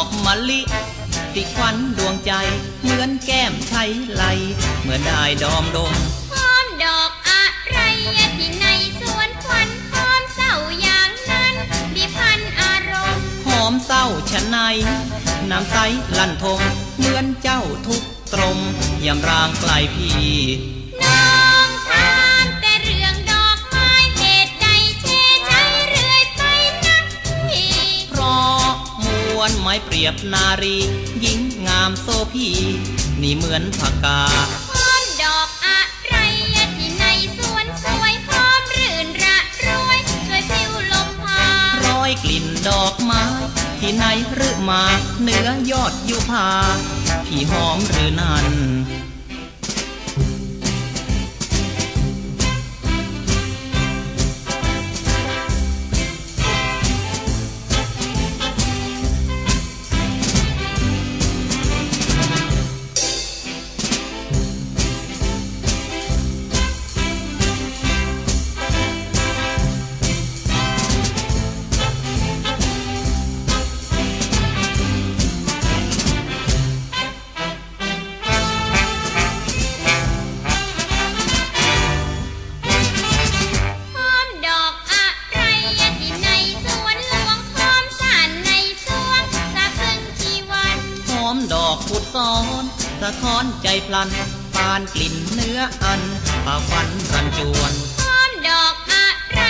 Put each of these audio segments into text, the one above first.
ดอกมะลิ ติควันดวงใจ เหมือนแก้มไทยไหลเมื่อได้ดอมดมหอมดอกอะไรที่ในสวนควันหอมเศร้าอย่างนั้นมีพันอารมณ์หอมเศร้าชะไนน้ำใสลั่นทมเหมือนเจ้าทุกตรมยำรางไกลพี่ วลไม้เปรียบนารีหญิงงามโซพีนี่เหมือนผักกาดหอมดอกอะไรที่ในสวนสวยหอมรื่นระรวยช่วยพิวลมพาร้อยกลิ่นดอกไม้ที่ในหรือมาเนื้อยอดยูพาพี่หอมหรือนั้น มดอกพุดซ้อนสะท้อนใจพลัน ปานกลิ่นเนื้ออันป่าควันรันจวนหอมดอกอะไร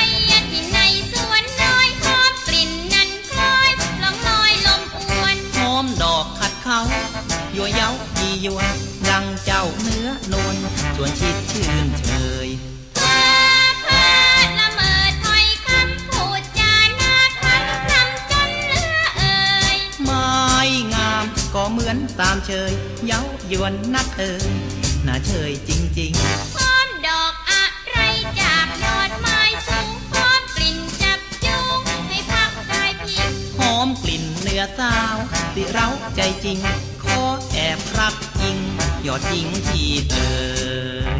ที่ในสวนน้อยหอมกลิ่นนั้นคล้อยลองลอยลมอวนหอมดอกขัดเขายัวเย้ายียวนดังเจ้าเนื้อนวลชวนชิดชื่นเชย มือนตามเชย เย้ายวนนักเอ่ยน่าเชยจริงหอมดอกอะไรจากยอดไม้สูงหอมกลิ่นจับจูงให้พักกายพิงๆหอมกลิ่นเนื้อสาวสิเราใจจริง ขอแอบรักจริงยอดจริงที่เอ่ย